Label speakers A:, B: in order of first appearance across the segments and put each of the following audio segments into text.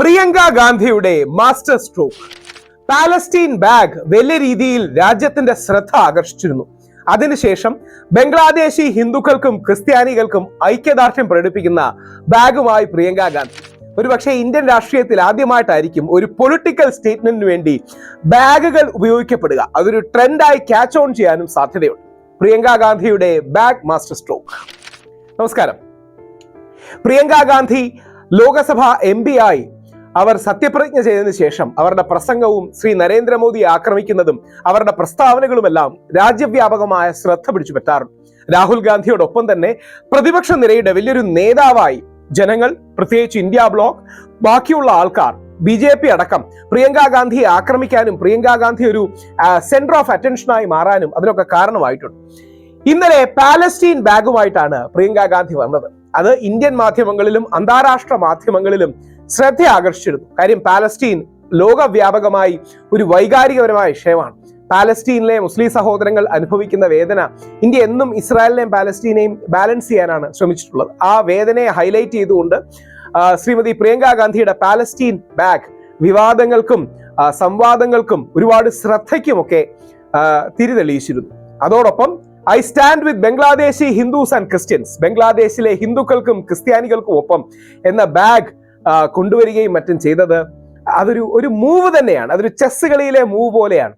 A: പ്രിയങ്ക ഗാന്ധിയുടെ master stroke. Palestine bag വലിയ രീതിയിൽ രാജ്യത്തിന്റെ ശ്രദ്ധ ആകർഷിച്ചിരുന്നു. അതിനുശേഷം ബംഗ്ലാദേശി ഹിന്ദുക്കൾക്കും ക്രിസ്ത്യാനികൾക്കും ഐക്യദാർഢ്യം പ്രകടിപ്പിക്കുന്ന ബാഗുമായി പ്രിയങ്ക ഗാന്ധി. ഒരുപക്ഷെ ഇന്ത്യൻ രാഷ്ട്രീയത്തിൽ ആദ്യമായിട്ടായിരിക്കും ഒരു പൊളിറ്റിക്കൽ സ്റ്റേറ്റ്മെന്റിന് വേണ്ടി ബാഗുകൾ ഉപയോഗിക്കപ്പെടുക. അതൊരു ട്രെൻഡായി ക്യാച്ച് ഓൺ ചെയ്യാനും സാധ്യതയുണ്ട്. പ്രിയങ്ക ഗാന്ധിയുടെ ബാഗ് മാസ്റ്റർ സ്ട്രോക്ക്. നമസ്കാരം. പ്രിയങ്ക ഗാന്ധി ലോകസഭ എം ആയി അവർ സത്യപ്രതിജ്ഞ ചെയ്തതിനു ശേഷം അവരുടെ പ്രസംഗവും ശ്രീ നരേന്ദ്രമോദി ആക്രമിക്കുന്നതും അവരുടെ പ്രസ്താവനകളുമെല്ലാം രാജ്യവ്യാപകമായ ശ്രദ്ധ പിടിച്ചു പറ്റാറുണ്ട് രാഹുൽ ഗാന്ധിയോടൊപ്പം തന്നെ പ്രതിപക്ഷ നിരയുടെ വലിയൊരു നേതാവായി ജനങ്ങൾ പ്രത്യേകിച്ച് ഇന്ത്യ ബ്ലോക്ക് ബാക്കിയുള്ള ആൾക്കാർ ബി ജെ പി അടക്കം പ്രിയങ്ക ഗാന്ധിയെ ആക്രമിക്കാനും പ്രിയങ്ക ഗാന്ധി ഒരു സെന്റർ ഓഫ് അറ്റൻഷനായി മാറാനും അതിനൊക്കെ കാരണമായിട്ടുണ്ട്. ഇന്നലെ പാലസ്റ്റീൻ ബാഗുമായിട്ടാണ് പ്രിയങ്ക ഗാന്ധി വന്നത്. അത് ഇന്ത്യൻ മാധ്യമങ്ങളിലും അന്താരാഷ്ട്ര മാധ്യമങ്ങളിലും ശ്രദ്ധ ആകർഷിച്ചിരുന്നു കാര്യം പാലസ്റ്റീൻ ലോകവ്യാപകമായി ഒരു വൈകാരികപരമായ വിഷയമാണ്. പാലസ്റ്റീനിലെ മുസ്ലിം സഹോദരങ്ങൾ അനുഭവിക്കുന്ന വേദന ഇന്ത്യ എന്നും ഇസ്രായേലിനെയും പാലസ്റ്റീനെയും ബാലൻസ് ചെയ്യാനാണ് ശ്രമിച്ചിട്ടുള്ളത്. ആ വേദനയെ ഹൈലൈറ്റ് ചെയ്തുകൊണ്ട് ശ്രീമതി പ്രിയങ്ക ഗാന്ധിയുടെ പാലസ്റ്റീൻ ബാഗ് വിവാദങ്ങൾക്കും സംവാദങ്ങൾക്കും ഒരുപാട് ശ്രദ്ധയ്ക്കുമൊക്കെ തിരിതെളിയിച്ചിരുന്നു. അതോടൊപ്പം I stand with Bangladeshi Hindus and Christians ബംഗ്ലാദേശിലെ ഹിന്ദുക്കൾക്കും ക്രിസ്ത്യാനികൾക്കും ഒപ്പം എന്ന ബാഗ് കൊണ്ടുവരികയും മറ്റും ചെയ്തത് അതൊരു ഒരു മൂവ് തന്നെയാണ്. അതൊരു ചെസ് കളിയിലെ മൂവ് പോലെയാണ്.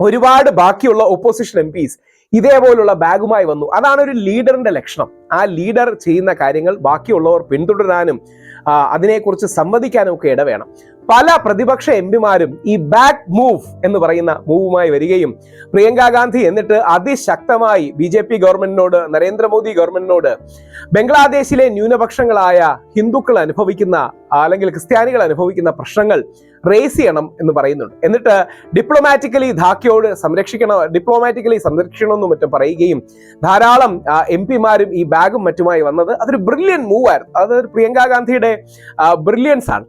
A: ഒരുപാട് ബാക്കിയുള്ള ഓപ്പോസിഷൻ എം പീസ് ഇതേപോലുള്ള ബാഗുമായി വന്നു. അതാണ് ഒരു ലീഡറിന്റെ ലക്ഷണം. ആ ലീഡർ ചെയ്യുന്ന കാര്യങ്ങൾ ബാക്കിയുള്ളവർ പിന്തുടരാനും അതിനെക്കുറിച്ച് സംവദിക്കാനും ഒക്കെ ഇടവേണം. പല പ്രതിപക്ഷ എം പിമാരും ഈ ബാക്ക് മൂവ് എന്ന് പറയുന്ന മൂവുമായി വരികയും പ്രിയങ്ക ഗാന്ധി എന്നിട്ട് അതിശക്തമായി ബി ജെ പി ഗവൺമെന്റിനോട് നരേന്ദ്രമോദി ഗവൺമെന്റിനോട് ബംഗ്ലാദേശിലെ ന്യൂനപക്ഷങ്ങളായ ഹിന്ദുക്കൾ അനുഭവിക്കുന്ന അല്ലെങ്കിൽ ക്രിസ്ത്യാനികൾ അനുഭവിക്കുന്ന പ്രശ്നങ്ങൾ റേസ് ചെയ്യണം എന്ന് പറയുന്നുണ്ട്. എന്നിട്ട് ഡിപ്ലോമാറ്റിക്കലി ധാക്കയോട് സംരക്ഷിക്കണം ഡിപ്ലോമാറ്റിക്കലി സംരക്ഷിക്കണമെന്നും മറ്റും പറയുകയും ധാരാളം എം പിമാരും ഈ ബാഗും മറ്റുമായി വന്നത് അതൊരു ബ്രില്യൻ മൂവ് ആയിരുന്നു. അതൊരു പ്രിയങ്ക ഗാന്ധിയുടെ ബ്രില്യൻസ് ആണ്.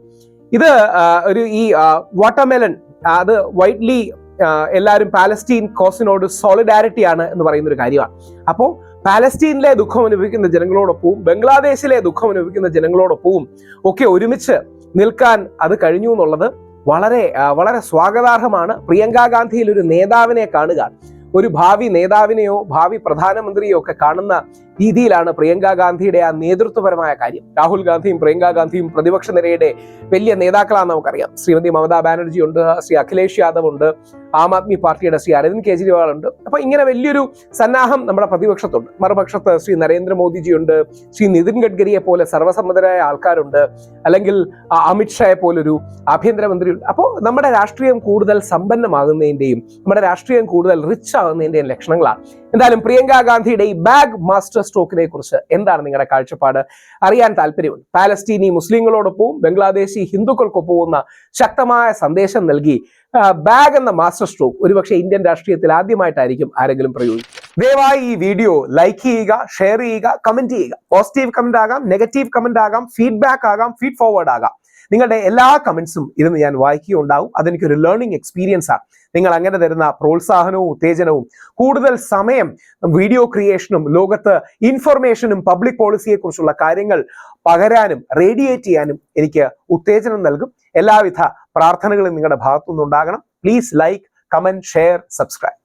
A: ഇത് ഒരു ഈ വാട്ടർമെലൺ അത് വൈറ്റ്ലി എല്ലാവരും പാലസ്റ്റീൻ കോസിനോട് സോളിഡാരിറ്റി ആണ് എന്ന് പറയുന്ന ഒരു കാര്യമാണ്. അപ്പോൾ പാലസ്റ്റീനിലെ ദുഃഖം അനുഭവിക്കുന്ന ജനങ്ങളോടൊപ്പവും ബംഗ്ലാദേശിലെ ദുഃഖം അനുഭവിക്കുന്ന ജനങ്ങളോടൊപ്പവും ഒക്കെ ഒരുമിച്ച് നിൽക്കാൻ അത് കഴിഞ്ഞു എന്നുള്ളത് വളരെ വളരെ സ്വാഗതാർഹമാണ്. പ്രിയങ്ക ഗാന്ധിയിൽ ഒരു നേതാവിനെ കാണുക. ഒരു ഭാവി നേതാവിനെയോ ഭാവി പ്രധാനമന്ത്രിയോ ഒക്കെ കാണുന്ന രീതിയിലാണ് പ്രിയങ്ക ഗാന്ധിയുടെ ആ നേതൃത്വപരമായ കാര്യം. രാഹുൽ ഗാന്ധിയും പ്രിയങ്ക ഗാന്ധിയും പ്രതിപക്ഷ നിരയുടെ വലിയ നേതാക്കളാണെന്ന് നമുക്കറിയാം. ശ്രീമതി മമതാ ബാനർജി ഉണ്ട് ശ്രീ അഖിലേഷ് യാദവ് ഉണ്ട് ആം ആദ്മി പാർട്ടിയുടെ ശ്രീ അരവിന്ദ് കേജ്രിവാൾ ഉണ്ട്. അപ്പൊ ഇങ്ങനെ വലിയൊരു സന്നാഹം നമ്മുടെ പ്രതിപക്ഷത്തുണ്ട്. മറുപക്ഷത്ത് ശ്രീ നരേന്ദ്രമോദിജി ഉണ്ട് ശ്രീ നിതിൻ ഗഡ്കരിയെ പോലെ സർവസമ്മതരായ ആൾക്കാരുണ്ട്. അല്ലെങ്കിൽ അമിത്ഷായെ അമിത് ഷായെ പോലൊരു ആഭ്യന്തരമന്ത്രിയുണ്ട്. അപ്പോൾ നമ്മുടെ രാഷ്ട്രീയം കൂടുതൽ സമ്പന്നമാകുന്നതിന്റെയും നമ്മുടെ രാഷ്ട്രീയം കൂടുതൽ റിച്ച് ആകുന്നതിന്റെയും ലക്ഷണങ്ങളാണ്. എന്തായാലും പ്രിയങ്ക ഗാന്ധിയുടെ ഈ ബാഗ് മാസ്റ്റർ സ്ട്രോക്കിനെ കുറിച്ച് എന്താണ് നിങ്ങളുടെ കാഴ്ചപ്പാട്? അറിയാൻ താല്പര്യമുണ്ട്. പാലസ്തീനി മുസ്ലിങ്ങളോടൊപ്പവും ബംഗ്ലാദേശി ഹിന്ദുക്കൾക്കൊപ്പവും ശക്തമായ സന്ദേശം നൽകി ബാഗ് എന്ന മാസ്റ്റർ സ്ട്രോക്ക് ഒരുപക്ഷെ ഇന്ത്യൻ രാഷ്ട്രീയത്തിൽ ആദ്യമായിട്ടായിരിക്കും ആരെങ്കിലും പ്രയോഗിക്കും ദയവായി ഈ വീഡിയോ ലൈക്ക് ചെയ്യുക ഷെയർ ചെയ്യുക കമന്റ് ചെയ്യുക. പോസിറ്റീവ് കമന്റ് ആകാം നെഗറ്റീവ് കമന്റ് ആകാം ഫീഡ്ബാക്ക് ആകാം ഫീഡ് ഫോർവേഡ് ആകാം. നിങ്ങളുടെ എല്ലാ കമന്റ്സും ഇരുന്ന് ഞാൻ വായിക്കുകയുണ്ടാവും. അതെനിക്കൊരു ലേണിംഗ് എക്സ്പീരിയൻസ് ആണ്. നിങ്ങൾ അങ്ങനെ തരുന്ന പ്രോത്സാഹനവും ഉത്തേജനവും കൂടുതൽ സമയം വീഡിയോ ക്രിയേഷനും ലോകത്ത് ഇൻഫർമേഷനും പബ്ലിക് പോളിസിയെ കുറിച്ചുള്ള കാര്യങ്ങൾ പകരാനും റേഡിയേറ്റ് ചെയ്യാനും എനിക്ക് ഉത്തേജനം നൽകും. എല്ലാവിധ പ്രാർത്ഥനകളും നിങ്ങളുടെ ഭാഗത്തുനിന്നുണ്ടാകണം. Please like comment share subscribe